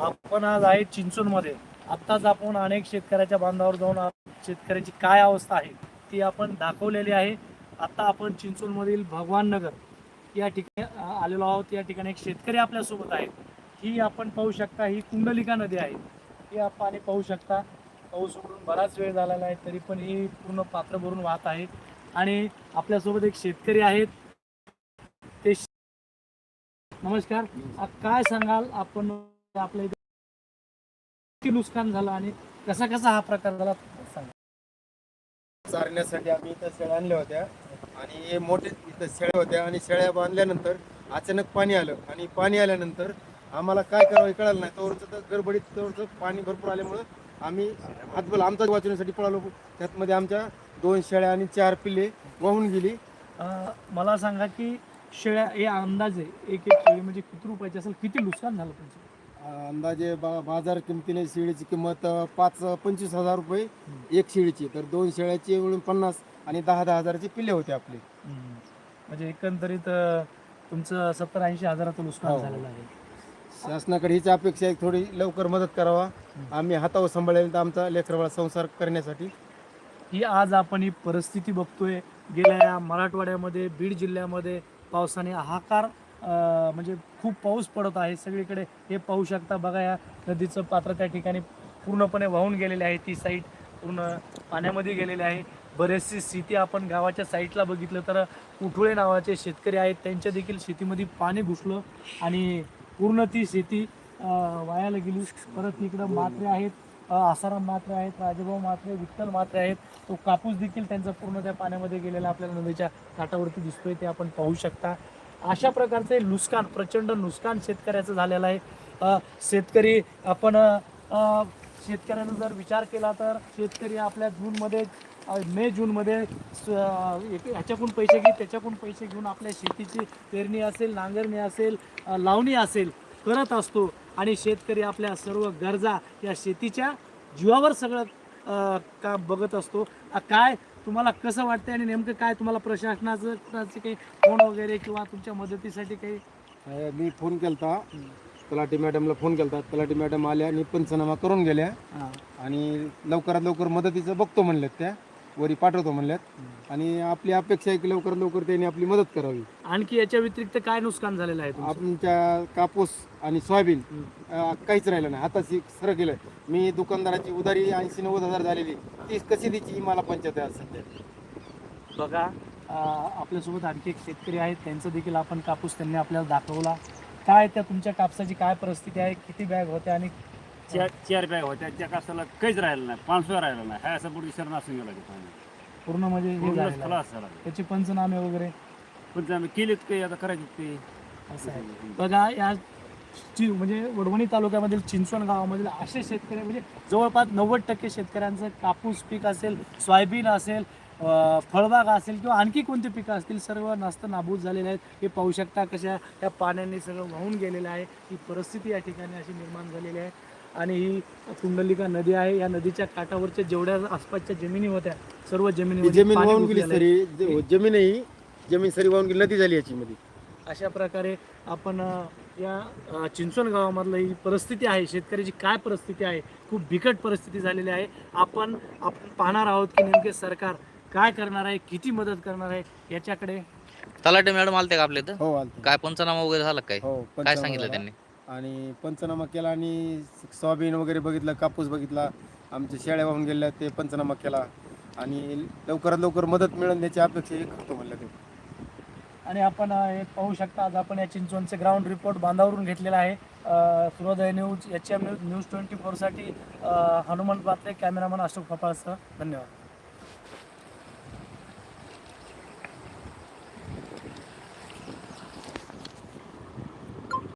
आपण आज आहे चिंचूनमध्ये. आत्ताच आपण अनेक शेतकऱ्याच्या बांधावर जाऊन शेतकऱ्याची काय अवस्था आहे ती आपण दाखवलेली आहे. आत्ता आपण चिंचूनमधील भगवान नगर या ठिकाणी आलेलो आहोत. या ठिकाणी एक शेतकरी आपल्यासोबत आहेत. ही आपण पाहू शकता ही कुंडलिका नदी आहे. ही आपण पाहू शकता. पाऊस उघडून बराच वेळ झालेला आहे तरी पण ही पूर्ण पात्र भरून वाहत आहे. आणि आपल्यासोबत एक शेतकरी आहेत. ते नमस्कार. काय सांगाल आपण? आपल्या इथे किती नुकसान झालं आणि कसा कसा हा प्रकार झाला सांगा. चारण्यासाठी आम्ही इथं शेळ्या आणल्या होत्या आणि हे मोठे इथं शेळ्या होत्या आणि शेळ्या बांधल्यानंतर अचानक पाणी आलं आणि पाणी आल्यानंतर आम्हाला काय करावं हे कळालं नाही. तोवरचं तर गडबडीत तोवरचं पाणी भरपूर आल्यामुळं आम्ही हातबल आमचाच वाचवण्यासाठी पळालो. त्यातमध्ये आमच्या दोन शेळ्या आणि चार पिल्ले वाहून गेली. अ, मला सांगा की शेळ्या हे अंदाजे एक एक शेळी म्हणजे किती रुपयाची असेल? किती नुकसान झालं तुमचं? अंदाजे बा बाजार किमतीने शेळीची किंमत अं, पाच पंचवीस हजार रुपये एक शेळीची. तर दोन शेळ्याची मिळून पन्नास आणि दहा दहा हजाराची पिल्ले होते आपले. म्हणजे एकंदरीत अ, तुमचं सत्तर ऐंशी हजाराचं नुकसान हो. झालेलं आहे. शासनाकडे हीच अपेक्षा आहे थोडी लवकर मदत करावा. आम्ही हातावर सांभाळेल तर आमचा लेकरवाळा संसार करण्यासाठी. ही आज आपण ही परिस्थिती बघतोय. गेल्या मराठवाड्यामध्ये बीड जिल्ह्यामध्ये पावसाने हाहाकार अं, म्हणजे खूप पाऊस पडत आहे. सगळीकडे हे पाहू शकता बघा या नदीचं पात्र त्या ठिकाणी पूर्णपणे वाहून गेलेले आहे. ती साईट पूर्ण पाण्यामध्ये गेलेली आहे. बरेचशी शेती आपण गावाच्या साईडला बघितलं तर उठुळे नावाचे शेतकरी आहेत. त्यांच्या देखील शेतीमध्ये पाणी घुसलं आणि पूर्ण ती शेती वायाला गेली. परत इकडं मात्रे आहेत. आसाराम मात्रे आहेत राजभाऊ मात्रे विठ्ठल मात्रे आहेत. तो कापूस देखील त्यांचा पूर्ण त्या पाण्यामध्ये गेलेला आपल्याला नदीच्या काठावरती दिसतोय. ते आपण पाहू शकता. अशा प्रकारचे नुकसान प्रचंड नुकसान शेतकऱ्याचं झालेलं आहे. शेतकरी आपण शेतकऱ्यानं जर विचार केला तर शेतकरी आपल्या जूनमध्ये मे जूनमध्ये स- एक- ह्याच्याकडून पैसे घेऊन त्याच्याकडून पैसे घेऊन आपल्या शेतीची पेरणी असेल नांगरणी असेल लावणी असेल करत असतो. आणि शेतकरी आपल्या सर्व गरजा या शेतीच्या जीवावर सगळं काम बघत असतो. काय तुम्हाला कसं वाटतं आणि नेमकं काय तुम्हाला प्रशासनाचं कुणाचे काही फोन वगैरे किंवा तुमच्या मदतीसाठी काही? अं, मी फोन केलता. तलाठी मॅडमला फोन केलता. तलाठी मॅडम आल्या आणि पंचनामा करून गेल्या. आणि लवकरात लवकर मदतीचं बघतो म्हणल्यात त्या. वरी पाठवतो म्हणल्यात. आणि आपली अपेक्षा आहे की लवकरात लवकर त्यांनी आपली मदत करावी. आणखी याच्या व्यतिरिक्त काय नुकसान झालेलं आहे तुमचं? आमच्या कापूस आणि सोयाबीन हं. अं, काहीच राहिलं नाही. हाताशी सरळ गेलं मी दुकानदाराची उधारी ऐंशी नव्वद हजार झालेली. ती कशी द्यायची ही मला पंचायत आहे आज सध्या. बघा अ, आपल्यासोबत आणखी एक शेतकरी आहेत. त्यांचं देखील आपण कापूस त्यांनी आपल्याला दाखवला. काय त्या तुमच्या कापसाची काय परिस्थिती आहे? किती बॅग होत्या आणि चार चार बॅग होत्या त्या कासाला काहीच राहिलं नाही पाचशे राहिलं नाही. हा असं पुढे शरण असून गेला ते पाणी. पूर्ण म्हणजे हे पूर्णच झालेलं आहे. खलास झाला त्याचे पंचनामे वगैरे? पण ते आम्ही केलेत काही आता करायचे ते. असं आहे. बघा या चि म्हणजे वडवणी तालुक्यामधील चिंचवण गावामधील असे शेतकरी म्हणजे जवळपास नव्वद टक्के शेतकऱ्यांचं कापूस पीक असेल सोयाबीन असेल फळबाग असेल किंवा आणखी कोणती पिकं असतील सर्व नस्त नाबूद झालेले आहेत. हे पाहू शकता कशा या पाण्याने सगळं वाहून गेलेलं आहे. ही परिस्थिती या ठिकाणी अशी निर्माण झालेली आहे. आणि ही कुंडलिका नदी आहे. या नदीच्या काठावरच्या जेवढ्या आसपासच्या जमिनी होत्या सर्व ही जमिनी जमीन वाहून गेली सरी ज- जमीनही जमीन सरी वाहून गेली नदी झाली याची मध्ये अशा प्रकारे आपण या चिंचवण गावामधलं ही परिस्थिती आहे. शेतकऱ्याची काय परिस्थिती आहे? खूप बिकट परिस्थिती झालेली आहे. आपण आपण पाहणार आहोत की नेमके सरकार काय करणार आहे? किती मदत करणार आहे? याच्याकडे? तलाठी मॅडम आलते का आपल्या इथं? हो आलतो. काय पंचनामा वगैरे झाला काय हो काय पंचनामा सांगितलं झाला. त्यांनी? आणि पंचनामा केला आणि सोयाबीन वगैरे बघितलं कापूस बघितला आमच्या शेळ्या वाहून गेल्या ते पंचनामा केला. आणि लवकरात लवकर मदत मिळेल याची अपेक्षा हे करतो म्हणलं ते आणि आपण अ, हे पाहू शकता आज आपण या चिंचवणचे ग्राउंड रिपोर्ट बांधावरून घेतलेला आहे. अ, Suryoday news H M news twenty फोरसाठी Hanumant Patre cameraman Ashok फपाळसह धन्यवाद.